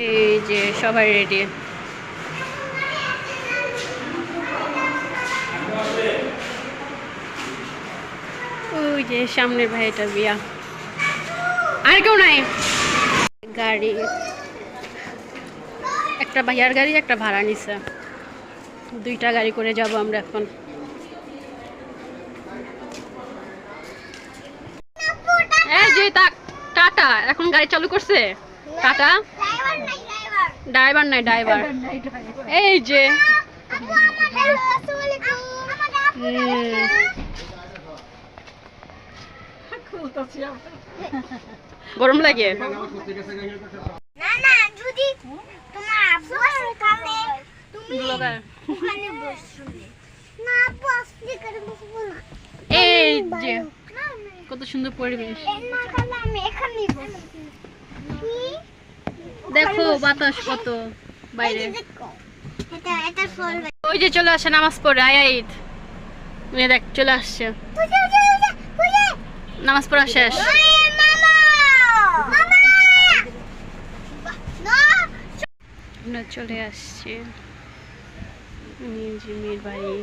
এই যে সবাই রেডি ওই যে সামনের ভাইটা বিয়া। আর কেউ নাই। গাড়ি। একটা ভাইয়ার গাড়ি, একটা ভাড়া নিছে। দুইটা গাড়ি করে যাব আমরা এখন। এই যে টাটা, এখন গাড়ি চালু করছে। টাটা। ড্রাইভার নাই ড্রাইভার এই যে। গরম লাগে না না যদি তোমার আব্বু আসে তাহলে তুমি ওখানে বসবে। না আব্বু আসলে করে বসবো না। এই যে। কত সুন্দর পরিবেশ। না তাহলে আমি এখানেই বসবো। কি? দেখো বাতাস কত বাইরে। ওই যে চলে আসে নামাজ পড়ে আয় মেয়ে দেখ চলে আসছে। নামাজ পড়া শেষ। চলে আসছি। জিমির বাড়ি।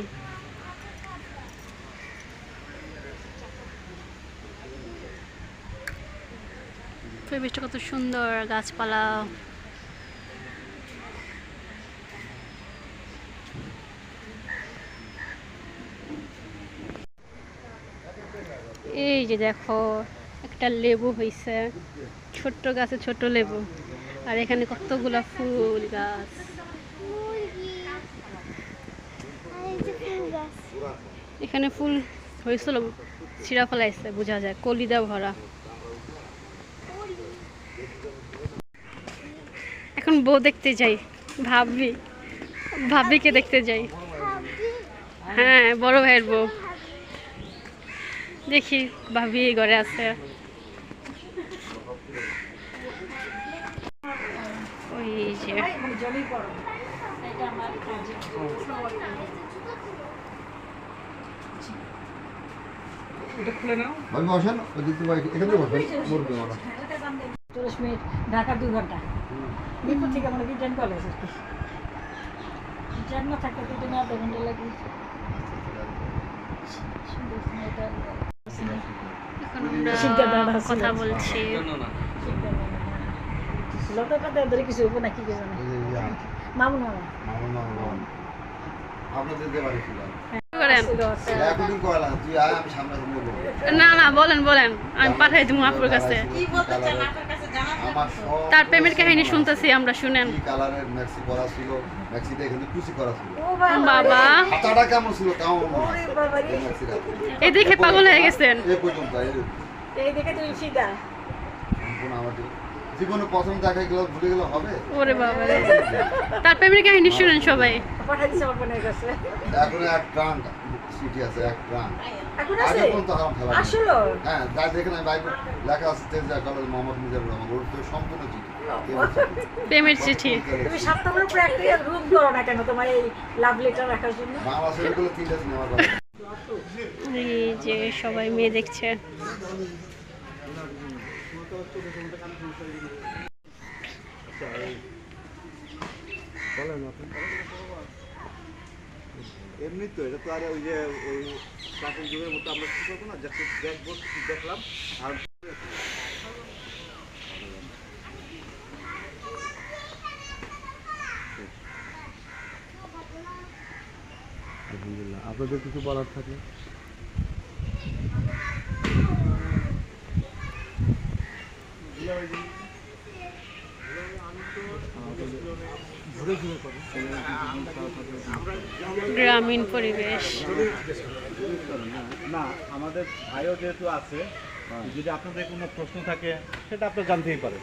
পরিবেশটা কত সুন্দর, গাছপালা। এই যে দেখো, একটা লেবু হইছে, ছোট্ট গাছে ছোট লেবু, আর এখানে কতগুলা ফুল গাছ। এখানে ফুল হয়েছিল ছিঁড়া ফেলাইছে, বোঝা যায়, কলিদা ভরা। এখন বউ দেখতে যাই ভাবি ভাবিকে দেখতে যাই। হ্যাঁ বড় ভাইয়ের বউ। দেখি ভাবি ঘরে আছে। ওই যে। ঢাকা দুই ঘণ্টা। মিরপুর থেকে মনে হয় ট্রেন কলেজ আর কি ট্রেন না থাকলে তো ট্রেনে আধা ঘণ্টা লাগে এখন আমরা কথা বলছি। লতা পাতা ধরে কিছু হব না কি কে জানে মামুন মামা মামুন। আপনাদের ছিল কি না না বলেন বলেন। আমি পাঠাই দিব আপুর কাছে। আমার সব তার প্রেমের কাহিনী শুনতেছি আমরা শুনেন। কালারের ম্যাক্সি করা ছিল? ম্যাক্সিটা এখানে কুচি করা ছিল। বাবা। বাবা। হাতাটা কেমন ছিল? তাও ওরে আছে বাবা রে। এই দেখে পাগল হয়ে গেছেন। এ পর্যন্ত এই এই দেখে তুই সিধা। জীবনে প্রথম দেখা গেল ভুলে গেলে হবে। ওরে বাবা তার প্রেমের কাহিনী শুনেন সবাই। পাঠাই দিছে আমার বোনের কাছে। এখন এক ট্রাঙ্ক সিটি আছে এক ট্রাঙ্ক এখন আছে? আসলো? হ্যাঁ যাই দেখেন আমি বাইক লেখা আছে তেজা কলেজ মোহাম্মদ মিজানুর রহমান। ওর তো সম্পূর্ণ চিঠি? প্রেমের চিঠি। তুমি সপ্তাহের উপরে একটা রুম করো না কেন তোমার এই লাভ লেটার রাখার জন্য? বাংলাদেশেরগুলো তিনটা সিনেমা করে এই যে সবাই মেয়ে দেখছে। এমনি তো এটা তো আর ওই যে, ওই প্রাচীন যুগের মতো আমরা কি করব না? দেখব দেখলাম, আর আলহামদুলিল্লাহ। আপনাদের কিছু বলার থাকলে? গ্রামীণ পরিবেশ। না আমাদের ভাইও যেহেতু আছে যদি আপনাদের কোনো প্রশ্ন থাকে সেটা আপনি জানতেই পারেন।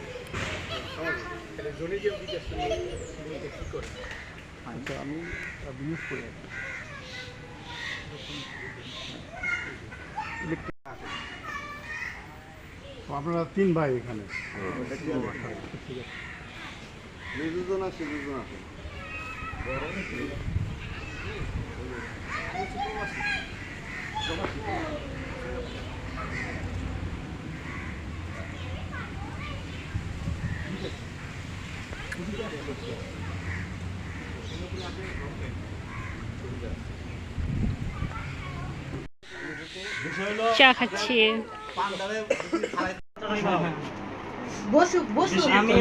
আচ্ছা আমি বিউজ করি আপনারা তিন ভাই এখানে। আর সুযোজন আছে। চা খাচ্ছি। বসুক বসুক। আমি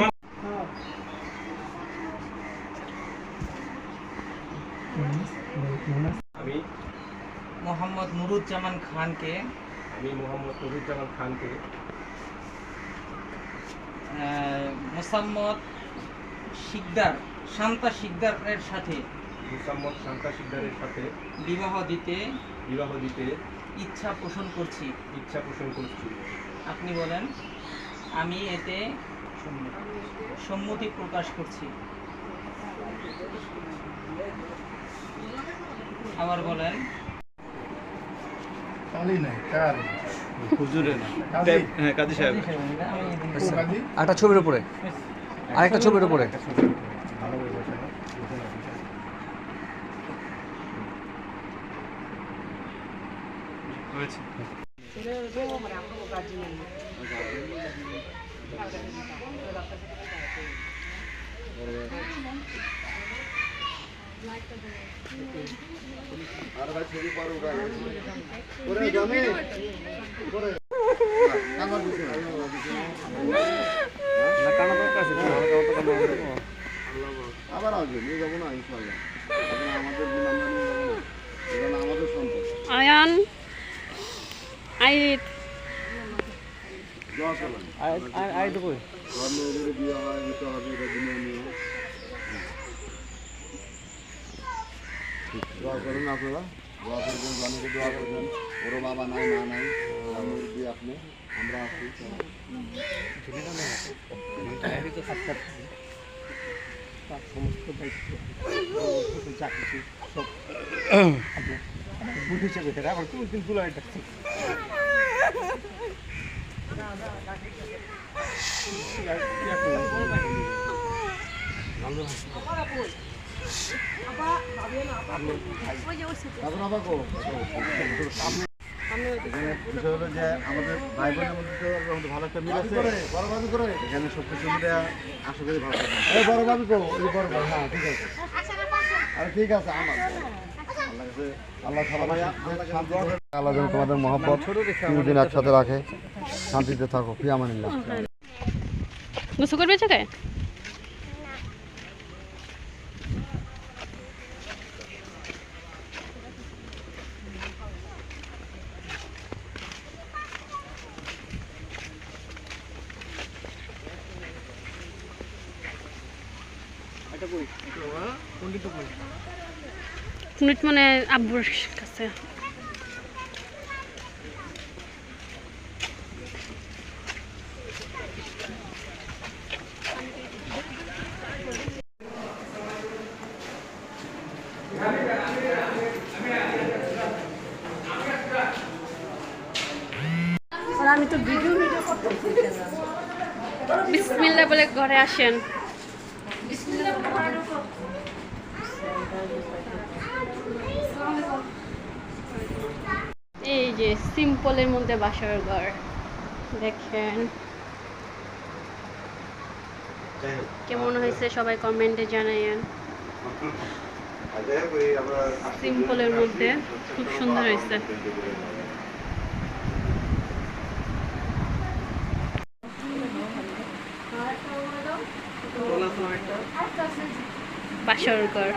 আমি মোহাম্মদ নুরুজ্জামান খানকে আমি মোহাম্মদ নুরুজ্জামান খানকে মোসাম্মদ শিকদার শান্তা শিকদারের সাথে মুসাম্মদ শান্তা সিকদারের সাথে বিবাহ দিতে বিবাহ দিতে ইচ্ছা পোষণ করছি। ইচ্ছা পোষণ করছি। আপনি বলেন আমি এতে সম্মতি প্রকাশ করছি। আবার বলেন। কালি নাই কার হুজুরে না। হ্যাঁ কাজী সাহেব। একটা ছবির উপরে। আরেকটা ছবির উপরে। হয়েছে উঠা করে জমি করে কামার দিছে আবার আসবে নিয়ে যাব না ইনশাল্লাহ আমাদের দিন আমরা নিয়ে যাব না করবেন ধর্ম এদের বিয়ে হয় নিতে হবে এটা দিনে নিয়ে দোয়া করেন আপনারা দোয়া করবেন জনকে দোয়া করবেন ওরও বাবা নাই মা নাই বিয়ে আপনি আমরা আছি তারপর আবার কো আমাদের ভাই ভালো একটা করে এখানে সব কিছু ভালো ঠিক আছে আরে ঠিক আছে আমার আল্লাহ আল্লাহ যেন তোমাদের মহব্বত চিরদিন একসাথে রাখে, শান্তিতে থাকো ফিয়ামানিল্লাহ গোসল করবে জায়গায় মানে আব্বুর কাছে। আমি তো ভিডিও ভিডিও করতেছি বিসমিল্লাহ বলে ঘরে আসেন। এই যে সিম্পলের মধ্যে বাসার ঘর। দেখেন। কেমন হয়েছে সবাই কমেন্টে জানাইয়েন। আমরা সিম্পলের মধ্যে খুব সুন্দর হয়েছে। বাসর ঘর।